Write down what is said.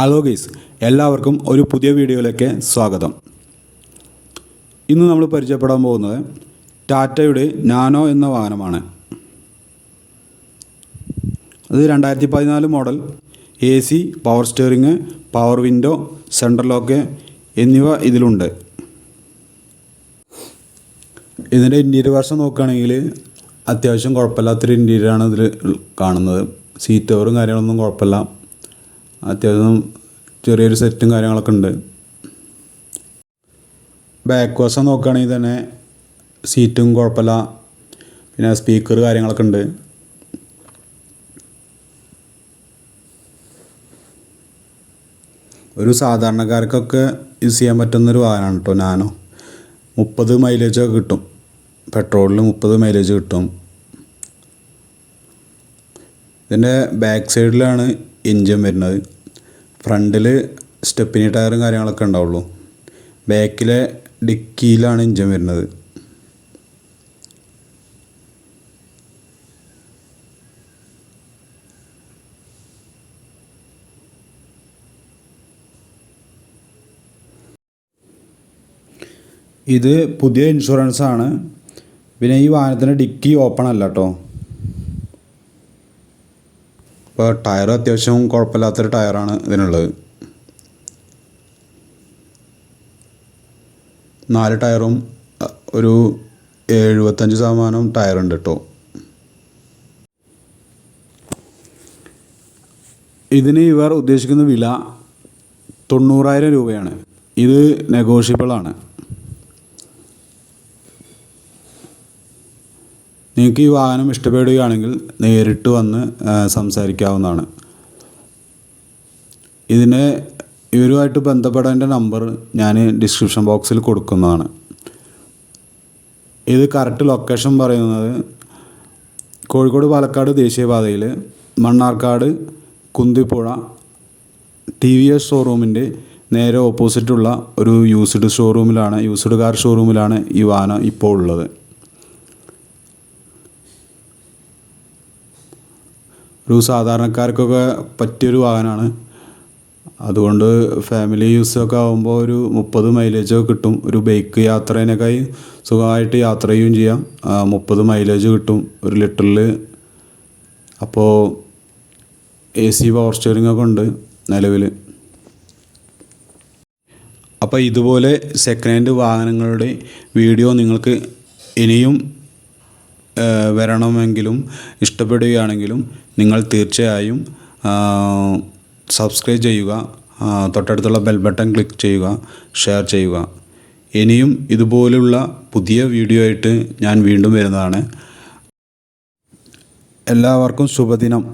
Hello guys എല്ലാവർക്കും ഒരു പുതിയ വീഡിയോയിലേക്ക് സ്വാഗതം. ഇന്ന് നമ്മൾ പരിചയപ്പെടാൻ പോകുന്നത് ടാറ്റയുടെ നാനോ എന്ന വാഹനമാണ്. അത് രണ്ടായിരത്തി പതിനാല് model. A C power steering power window central lock എന്നിവ ഇതിലുണ്ട്. ഇതിന്റെ ഇന്റീരിയർ വർഷം നോക്കുകയാണെങ്കിൽ അത്യാവശ്യം കുഴപ്പമില്ലാത്തൊരു ഇന്റീരിയറാണ് ഇതിൽ കാണുന്നത്. സീറ്റ് കവറും കാര്യങ്ങളൊന്നും കുഴപ്പമില്ല. അത്യാവശ്യം ചെറിയൊരു സെറ്റും കാര്യങ്ങളൊക്കെ ഉണ്ട്. ബാക്ക് വശം നോക്കുകയാണെങ്കിൽ തന്നെ സീറ്റും കുഴപ്പമില്ല. പിന്നെ സ്പീക്കർ കാര്യങ്ങളൊക്കെ ഉണ്ട്. ഒരു സാധാരണക്കാർക്കൊക്കെ യൂസ് ചെയ്യാൻ പറ്റുന്നൊരു വാഹനമാണ് കേട്ടോ നാനോ. മുപ്പത് മൈലേജൊക്കെ കിട്ടും. പെട്രോളിൽ മുപ്പത് മൈലേജ് കിട്ടും. ഇതിന്റെ ബാക്ക് സൈഡിലാണ് എൻജിൻ വരുന്നത്. ഫ്രണ്ടിൽ സ്റ്റെപ്പിനി ടയറും കാര്യങ്ങളൊക്കെ ഉണ്ടാവുള്ളൂ. ബാക്കിലെ ഡിക്കിയിലാണ് എൻജിൻ വരുന്നത്. ഇത് പുതിയ ഇൻഷുറൻസ് ആണ് പിന്നെ ഈ വാഹനത്തിന്റെ ഡിക്കി ഓപ്പൺ അല്ല കേട്ടോ. ഇപ്പോൾ ടയർ അത്യാവശ്യം കുഴപ്പമില്ലാത്തൊരു ടയറാണ് ഇതിനുള്ളത്. നാല് ടയറും ഒരു എഴുപത്തഞ്ച് ശതമാനം ടയറുണ്ട് കേട്ടോ ഇതിന് ഇവർ ഉദ്ദേശിക്കുന്ന വില തൊണ്ണൂറായിരം രൂപയാണ്. ഇത് നെഗോഷ്യബിൾ നിങ്ങൾക്ക് ഈ വാഹനം ഇഷ്ടപ്പെടുകയാണെങ്കിൽ നേരിട്ട് വന്ന് സംസാരിക്കാവുന്നതാണ്. ഇതിന് ഇവരുമായിട്ട് ബന്ധപ്പെടേണ്ട നമ്പർ ഞാൻ ഡിസ്ക്രിപ്ഷൻ ബോക്സിൽ കൊടുക്കുന്നതാണ്. ഇത് കറക്റ്റ് ലൊക്കേഷൻ പറയുന്നത് കോഴിക്കോട് പാലക്കാട് ദേശീയപാതയിൽ Mannarkkad Kunthipuzha T V S ഷോറൂമിന്റെ നേരെ ഓപ്പോസിറ്റുള്ള ഒരു യൂസ്ഡ് ഷോറൂമിലാണ് യൂസ്ഡ് കാർ ഷോറൂമിലാണ് ഈ വാഹനം ഇപ്പോൾ ഉള്ളത്. ഒരു സാധാരണക്കാർക്കൊക്കെ പറ്റിയൊരു വാഹനമാണ്. അതുകൊണ്ട് ഫാമിലി യൂസ് ഒക്കെ ആകുമ്പോൾ ഒരു മുപ്പത് മൈലേജൊക്കെ കിട്ടും. ഒരു ബൈക്ക് യാത്രേനേക്കായി സുഖമായിട്ട് യാത്ര ചെയ്യുകയും ചെയ്യാം. മുപ്പത് മൈലേജ് കിട്ടും. ഒരു ലിറ്ററിൽ അപ്പോൾ എ സി പവർ സ്റ്റിയറിംഗ് ഒക്കെ ഉണ്ട് നിലവിൽ അപ്പോൾ ഇതുപോലെ സെക്കൻഡ് ഹാൻഡ് വാഹനങ്ങളുടെ വീഡിയോ നിങ്ങൾക്ക് ഇനിയും വരണമെങ്കിലും ഇഷ്ടപ്പെടുകയാണെങ്കിലും നിങ്ങൾ തീർച്ചയായും സബ്സ്ക്രൈബ് ചെയ്യുക തൊട്ടടുത്തുള്ള ബെൽ ബട്ടൺ ക്ലിക്ക് ചെയ്യുക ഷെയർ ചെയ്യുക. ഇനിയും ഇതുപോലുള്ള പുതിയ വീഡിയോ ആയിട്ട് ഞാൻ വീണ്ടും വരുന്നതാണ്. എല്ലാവർക്കും ശുഭദിനം.